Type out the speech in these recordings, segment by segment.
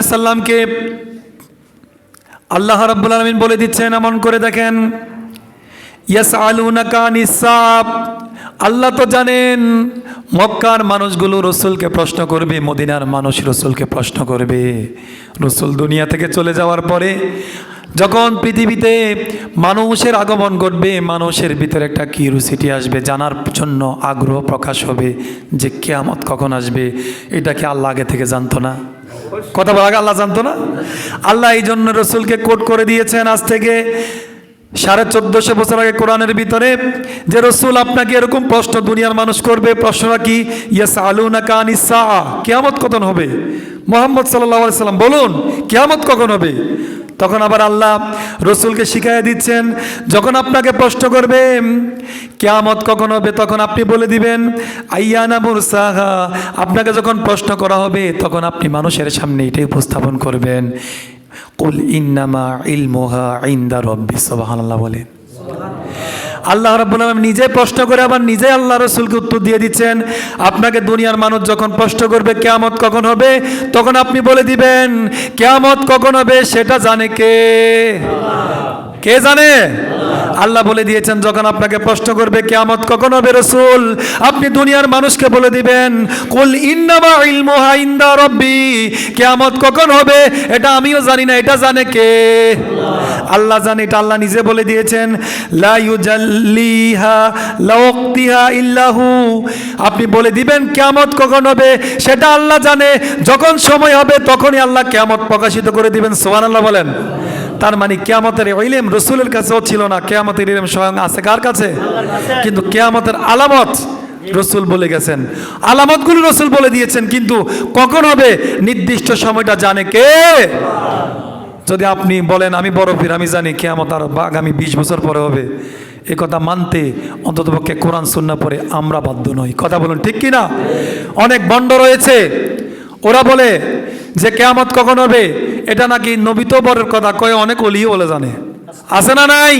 সাল্লামকে আল্লাহ রাব্বুল আলমিন বলে দিচ্ছেন, এমন করে দেখেন ইয়াস আলুনাকা নিসাব আল্লাহ তো জানেন মক্কার মানুষগুলো রসুলকে প্রশ্ন করবে, মদিনার মানুষ রসুলকে প্রশ্ন করবে। রসুল দুনিয়া থেকে চলে যাওয়ার পরে যখন পৃথিবীতে মানুষের আগমন ঘটবে, মানুষের ভিতরে একটা কিউরিসিটি আসবে, জানার জন্য আগ্রহ প্রকাশ হবে যে কেয়ামত কখন আসবে, এটা কি আল্লাহ আগে থেকে জানতো না? কথা বলা আল্লাহ জানতো না? আল্লাহ এই জন্য রসুলকে কোট করে দিয়েছেন আজ থেকে সাড়ে চোদ্দশো বছর আগে কোরআনের ভিতরে যে রসুল আপনাকে এরকম প্রশ্ন দুনিয়ার মানুষ করবে, প্রশ্নটা কি? ইয়াস আলু না কান ইসা কেয়ামত কখন হবে? মোহাম্মদ সাল্লাহ সাল্লাম বলুন, কেয়ামত কখন হবে? তখন আবার আল্লাহ রসুলকে শিখাইয়া দিচ্ছেন, যখন আপনাকে প্রশ্ন করবে, কেয়ামত কখন হবে, তখন আপনি বলে দিবেন, আইয়ানা মুরসাহা, আপনাকে যখন প্রশ্ন করা হবে, তখন আপনি মানুষের সামনে এটাই উপস্থাপন করবেন। কুল ইন্নামা ইলমোহা ইন্দা রব্বি সবাহ বলেন। আল্লাহ রাব্বুল আলামিন নিজে প্রশ্ন করে আবার নিজে আল্লাহ রসুলকে উত্তর দিয়ে দিচ্ছেন। আপনাকে দুনিয়ার মানুষ যখন প্রশ্ন করবে, কেয়ামত কখন হবে? তখন আপনি বলে দিবেন, কেয়ামত কখন হবে সেটা জানে কে? কে জানে? আল্লাহ বলে দিয়েছেন, যখন আপনাকে প্রশ্ন করবে কেয়ামত কখন হবে রসুল, আপনি দুনিয়ার মানুষকে বলে দিবেন, কুল ইন্নামা ইলমুহা ইনদা রব্বি কেয়ামত কখন হবে? এটা আমিও জানি না, এটা জানে কে? আল্লাহ জানে, এটা আল্লাহ নিজে বলে দিয়েছেন, লা ইউজাল্লিহা লাওক্তিহা ইল্লাহু আপনি বলে দিবেন, কেয়ামত কখন হবে? সেটা আল্লাহ জানে, যখন সময় হবে তখনই আল্লাহ কেয়ামত প্রকাশিত করে দিবেন, সুবহানাল্লাহ বলেন। তার মানে কেয়ামতের ইলম রসুলের কাছেও ছিল না। কেয়ামতের ইলেম স্বয়ং আছে কার কাছে? কিন্তু কেয়ামতের আলামত রসুল বলে গেছেন। আলামতগুলো রসুল বলে দিয়েছেন, কিন্তু কখন হবে? নির্দিষ্ট সময়টা জানে কে? যদি আপনি বলেন, আমি বড় ফির আমি জানি কেয়ামত আর আগামী বিশ বছর পরে হবে। এ কথা মানতে অন্ততপক্ষে কোরআন সুন্না পরে আমরা বাধ্য নই। কথা বলুন ঠিক কি না অনেক বন্ড রয়েছে। ওরা বলে যে কেয়ামত কখন হবে? এটা নাকি নবিত বরের কথা কয়ে অনেক অলিও বলে জানে। আছে না নাই?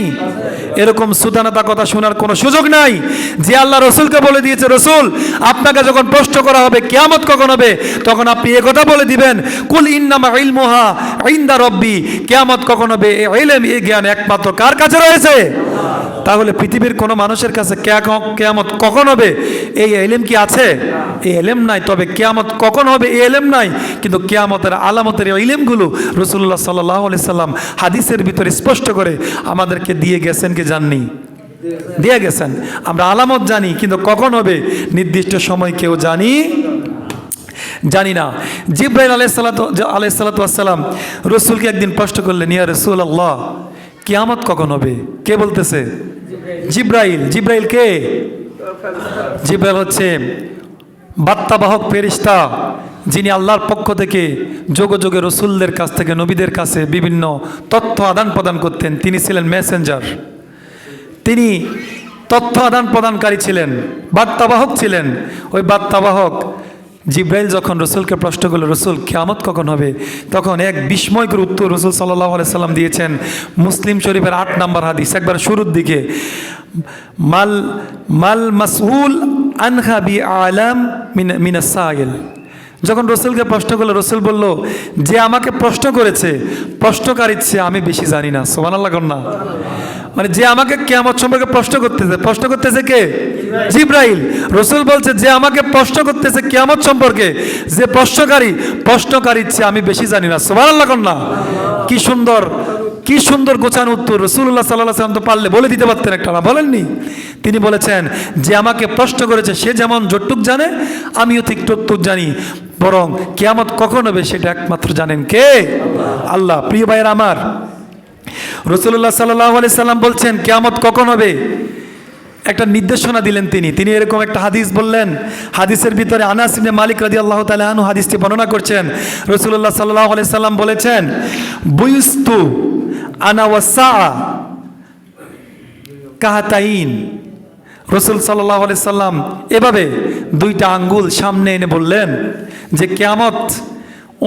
এরকম সুদানাতা কথা শোনার কোনো সুযোগ নাই। যে আল্লাহ রসুলকে বলে দিয়েছে, রসুল, আপনাকে যখন প্রশ্ন করা হবে কেয়ামত কখন হবে? তখন আপনি এ কথা বলে দিবেন, কুল ইন্নামা ইলমুহা ইন্দা রব্বি। কেয়ামত কখন হবে? এ ইলম এই জ্ঞান একমাত্র কার কাছে রয়েছে? তাহলে পৃথিবীর কোনো মানুষের কাছে কেয়া- কেয়ামত কখন হবে? এই এলেম কি আছে? এই এলেম নাই, তবে কেয়ামত কখন হবে? এই এলেম নাই। কিন্তু কেয়ামতের আলামতের এই এলেমগুলো রসুল্লাহ সাল্লাহ আলি সাল্লাম হাদিসের ভিতরে স্পষ্ট করে আমাদেরকে দিয়ে গেছেন কি জাননি? দিয়ে গেছেন। আমরা আলামত জানি, কিন্তু কখন হবে? নির্দিষ্ট সময় কেউ জানি জানি না। জিব্রাইল আলাইসাল্লাত আলাইসাল্লাতাম রসুলকে একদিন প্রশ্ন করলেন, ইয়া রসুল আল্লাহ কিয়ামত কখন হবে? কে বলতেছে? জিব্রাইল জিব্রাইল কে? জিব্রাইল হচ্ছে বার্তাবাহক ফেরিস্তা, যিনি আল্লাহর পক্ষ থেকে যোগে যোগে রসুলদের কাছ থেকে, নবীদের কাছে বিভিন্ন তথ্য আদান প্রদান করতেন। তিনি ছিলেন মেসেঞ্জার তিনি তথ্য আদান প্রদানকারী ছিলেন বার্তাবাহক ছিলেন। ওই বার্তাবাহক জিব্রাইল যখন রসুলকে প্রশ্ন করল, রসুল, কেয়ামত কখন হবে? তখন এক বিস্ময়কর উত্তর রসুল সাল্লাহ সাল্লাম দিয়েছেন, মুসলিম শরীফের আট নম্বর হাদিস। একবার শুরুর দিকে, মাল মাল মাসউল আনহা বি আলাম মিনা মিনাসাইল যখন রসুলকে প্রশ্ন করল, রসুল বলল, যে আমাকে প্রশ্ন করেছে, প্রশ্নকারীর চেয়ে আমি বেশি জানি না। সোমান আল্লাহ না। মানে যে আমাকে কেমন সম্পর্কে প্রশ্ন করতেছে প্রশ্ন করতেছে কে? জিব্রাইল। রসুল বলছে, যে আমাকে প্রশ্ন করতেছে কেমন সম্পর্কে, যে প্রশ্নকারী, প্রশ্নকারীর চেয়ে আমি বেশি জানি না। সোমান আল্লাহ না। কি সুন্দর কি সুন্দর গোছানো উত্তর। রসুল্লাহ সাল্লাহ সাল্লাম তো পারলে বলে দিতে পারতেন একটা না, বলেননি? তিনি বলেছেন, যে আমাকে প্রশ্ন করেছে, সে যেমন যটুক জানে, আমিও ঠিক তটুক জানি। বরং কেয়ামত কখন হবে, সেটা একমাত্র জানেন কে? আল্লাহ। প্রিয় ভাইয়ের আমার রসুল্লাহ সাল্লাহ সাল্লাম বলছেন, কেয়ামত কখন হবে? একটা নির্দেশনা দিলেন তিনি। তিনি এরকম একটা হাদিস বললেন। হাদিসের ভিতরে আনাস মালিক রাজি আল্লাহ তালু হাদিসটি বর্ণনা করছেন। রসুল্লাহ সাল্লাহ আলি সাল্লাম বলেছেন বুইস্তু আনা কাহাতাইন। রসুল সাল্লাহ আলি সাল্লাম এভাবে দুইটা আঙ্গুল সামনে এনে বললেন যে, কেয়ামত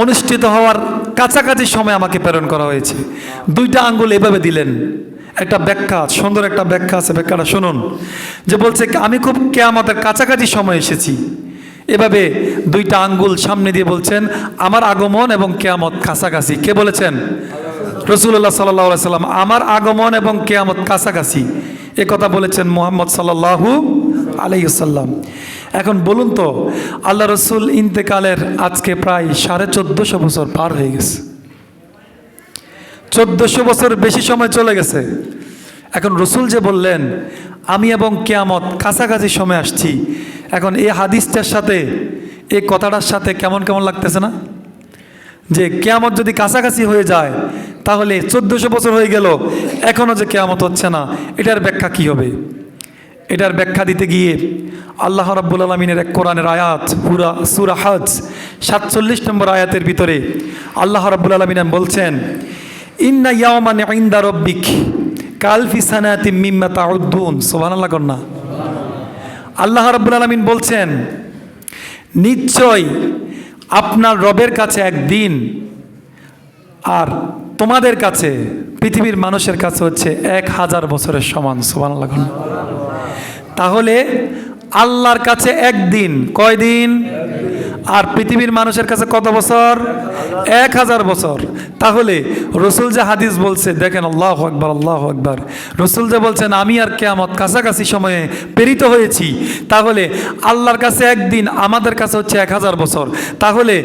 অনুষ্ঠিত হওয়ার কাছাকাছি সময় আমাকে প্রেরণ করা হয়েছে। দুইটা আঙ্গুল এভাবে দিলেন। একটা ব্যাখ্যা, সুন্দর একটা ব্যাখ্যা আছে ব্যাখ্যাটা শুনুন। যে বলছে আমি খুব কেয়ামতের কাছাকাছি সময় এসেছি। এভাবে দুইটা আঙ্গুল সামনে দিয়ে বলছেন, আমার আগমন এবং কেয়ামত কাছাকাছি। কে বলেছেন? রসুল্লাহ সাল্লাহ সাল্লাম, আমার আগমন এবং কেয়ামত কাছাকাছি। এ কথা বলেছেন মোহাম্মদ সাল্লাহু আলাইসাল্লাম এখন বলুন তো, আল্লাহ রসুল ইন্তেকালের আজকে প্রায় সাড়ে চোদ্দোশো বছর পার হয়ে গেছে। চোদ্দোশো বছর বেশি সময় চলে গেছে। এখন রসুল যে বললেন, আমি এবং কেয়ামত কাছাকাছি সময় আসছি। এখন এই হাদিসটার সাথে, এই কথাটার সাথে কেমন কেমন লাগতেছে না? যে কেয়ামত যদি কাছাকাছি হয়ে যায়, তাহলে চোদ্দোশো বছর হয়ে গেল এখনও যে কেয়ামত হচ্ছে না, এটার ব্যাখ্যা কি হবে? এটার ব্যাখ্যা দিতে গিয়ে আল্লাহ রাব্বুল আলমিনের এক কোরআনের আয়াত পুরা সুরা হজ, সাতচল্লিশ নম্বর আয়াতের ভিতরে আল্লাহ রাব্বুল আলমিন বলছেন, ইন্না ইয়াওমান ইন্দা রব্বিক কালফি সানাতি মিম্মা তাউদ্দুন। সুবহানাল্লাহ কন্যা আল্লাহ রাব্বুল আলমিন বলছেন, নিশ্চয় আপনার রবের কাছে একদিন আর তোমাদের কাছে, পৃথিবীর মানুষের কাছে হচ্ছে এক হাজার বছরের সমান। সুবহানাল্লাহ কন্যা তাহলে আল্লাহর কাছে একদিন কয়দিন? আর পৃথিবীর মানুষের কাছে কত বছর? এক হাজার বছর। তাহলে রসুল যে হাদিস বলছে, দেখেন আল্লাহ আকবর আল্লাহ আকবর। রসুল যে বলছেন, আমি আর কেয়ামত কাছাকাছি সময়ে প্রেরিত হয়েছি। তাহলে আল্লাহর কাছে একদিন, আমাদের কাছে হচ্ছে এক হাজার বছর। তাহলে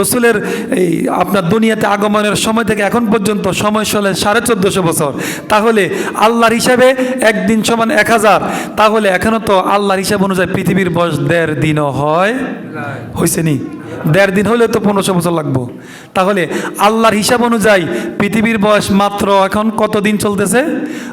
রসুলের এই আপনার দুনিয়াতে আগমনের সময় থেকে এখন পর্যন্ত সময় চলে সাড়ে চোদ্দোশো বছর। তাহলে আল্লাহর হিসাবে একদিন সমান এক হাজার। তাহলে এখনও তো আল্লাহর হিসাব অনুযায়ী পৃথিবীর বয়স দেড় দিনও হয়। হয়েছে নি? দেড় দিন হলে তো পনেরোশো বছর লাগবো। তাহলে আল্লাহর হিসাব অনুযায়ী পৃথিবীর বয়স মাত্র এখন কত দিন চলতেছে?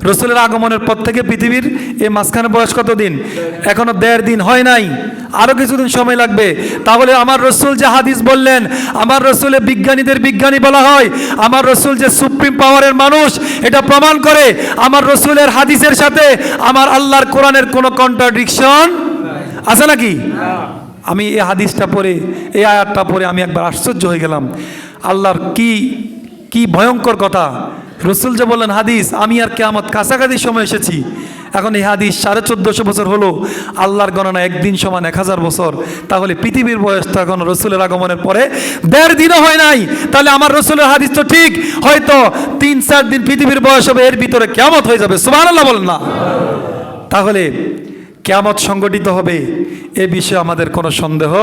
রসুলের আগমনের পর থেকে পৃথিবীর এই মাঝখানে বয়স কত দিন? এখনও দেড় দিন হয় নাই। আরও কিছুদিন সময় লাগবে। তাহলে আমার রসুল যে হাদিস বললেন, আমার রসুলে বিজ্ঞানীদের বিজ্ঞানী বলা হয়, আমার রসুল যে সুপ্রিম পাওয়ারের মানুষ, এটা প্রমাণ করে আমার রসুলের হাদিসের সাথে আমার আল্লাহর কোরআনের কোনো কন্ট্রাডিকশন আছে নাকি? আমি এই হাদিসটা পড়ে, এই আয়াতটা পড়ে আমি একবার আশ্চর্য হয়ে গেলাম। আল্লাহর কি কি ভয়ঙ্কর কথা। রসুল যে বললেন, হাদিস, আমি আর কেয়ামত কাছাকাছি সময় এসেছি। এখন এই হাদিস সাড়ে চোদ্দোশো বছর হলো, আল্লাহর গণনা একদিন সমান এক হাজার বছর। তাহলে পৃথিবীর বয়স তো এখন রসুলের আগমনের পরে দেড় দিনও হয় নাই। তাহলে আমার রসুলের হাদিস তো ঠিক। হয়তো তিন চার দিন পৃথিবীর বয়স হবে, এর ভিতরে কেমত হয়ে যাবে। সুমান আল্লাহ বলেন না। তাহলে কেয়ামত সংগঠিত হবে, এ বিষয়ে আমাদের কোনো সন্দেহ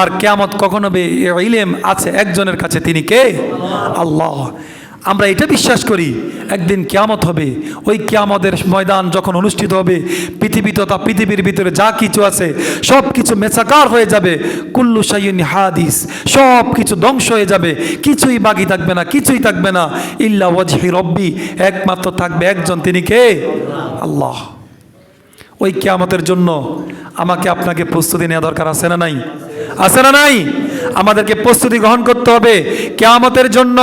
আর কেয়ামত কখন হবে ইলেম আছে একজনের কাছে, তিনি কে? আল্লাহ। আমরা এটা বিশ্বাস করি, একদিন কেয়ামত হবে, ওই কেয়ামতের ময়দান যখন অনুষ্ঠিত হবে, পৃথিবী তথা পৃথিবীর ভিতরে যা কিছু আছে সব কিছু মেচাকার হয়ে যাবে, কুল্লু সাইন হাদিস সব কিছু ধ্বংস হয়ে যাবে, কিছুই বাকি থাকবে না, কিছুই থাকবে না, ইল্লা ওয়াজহি রব্বি, একমাত্র থাকবে একজন, তিনি কে? আল্লাহ। ওই কেয়ামতের জন্য আমাকে আপনাকে প্রস্তুতি নেওয়া দরকার, আছে না নাই? আছে না নাই? আমাদেরকে প্রস্তুতি গ্রহণ করতে হবে। কেয়ামতের জন্য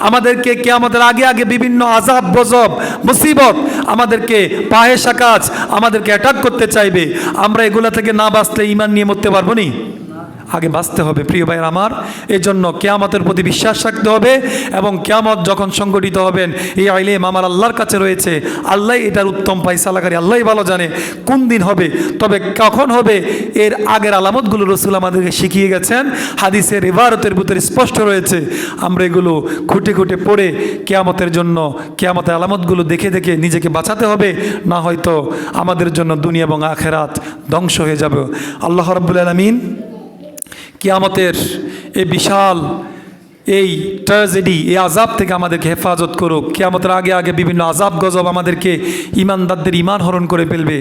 আমাদেরকে কেয়ামতের আগে আগে বিভিন্ন আজাব বজব মুসিবত আমাদেরকে পায়ে কাজ আমাদেরকে অ্যাটাক করতে চাইবে। আমরা এগুলা থেকে না বাঁচলে ইমান নিয়ে মরতে পারব নি? আগে বাঁচতে হবে, প্রিয় ভাইয়ের আমার। এই জন্য কেয়ামতের প্রতি বিশ্বাস রাখতে হবে এবং কেয়ামত যখন সংগঠিত হবেন, এই আইলেম আমার আল্লাহর কাছে রয়েছে। আল্লাহ এটার উত্তম পাইসালাকারী আল্লাহ ভালো জানে কোন দিন হবে, তবে কখন হবে, এর আগের আলামতগুলো রসুল আমাদেরকে শিখিয়ে গেছেন। হাদিসের ইবারতের ভিতরে স্পষ্ট রয়েছে, আমরা এগুলো খুঁটে খুঁটে পড়ে কেয়ামতের জন্য, কেয়ামতের আলামতগুলো দেখে দেখে নিজেকে বাঁচাতে হবে, না হয়তো আমাদের জন্য দুনিয়া এবং আখেরাত ধ্বংস হয়ে যাবে। আল্লাহ রব্বুল আলমিন কিয়ামতের এই বিশাল এই ট্র্যাজেডি এই আজাব থেকে আমাদেরকে হেফাজত করুক। কিয়ামতের আগে আগে বিভিন্ন আজাব গজব আমাদেরকে ইমানদারদের ইমান হরণ করে ফেলবে।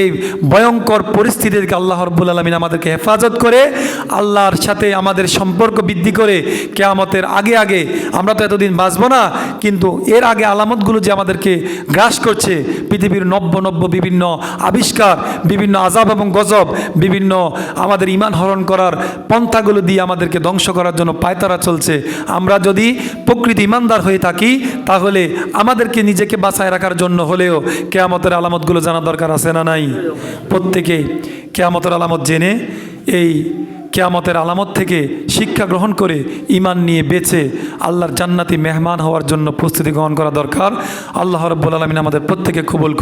এই ভয়ঙ্কর পরিস্থিতি থেকে আল্লাহ রব্বুল আলমিন আমাদেরকে হেফাজত করে, আল্লাহর সাথে আমাদের সম্পর্ক বৃদ্ধি করে কেয়ামতের আগে আগে আমরা তো এতদিন বাঁচবো না, কিন্তু এর আগে আলামতগুলো যে আমাদেরকে গ্রাস করছে, পৃথিবীর নব্য নব্য বিভিন্ন আবিষ্কার, বিভিন্ন আজাব এবং গজব, বিভিন্ন আমাদের ইমান হরণ করার পন্থাগুলো দিয়ে আমাদেরকে ধ্বংস করার জন্য পায়তারা চলছে। আমরা যদি প্রকৃত ইমানদার হয়ে থাকি, তাহলে আমাদেরকে নিজেকে বাঁচায় রাখার জন্য হলেও কেয়ামতের আলামতগুলো জানা দরকার আছে না নাই প্রত্যেকে কেয়ামতের আলামত জেনে, এই কেয়ামতের আলামত থেকে শিক্ষা গ্রহণ করে ইমান নিয়ে বেঁচে আল্লাহর জান্নাতি মেহমান হওয়ার জন্য প্রস্তুতি গ্রহণ করা দরকার আল্লাহ রব্বুল আলমিন আমাদের প্রত্যেকে কবুল।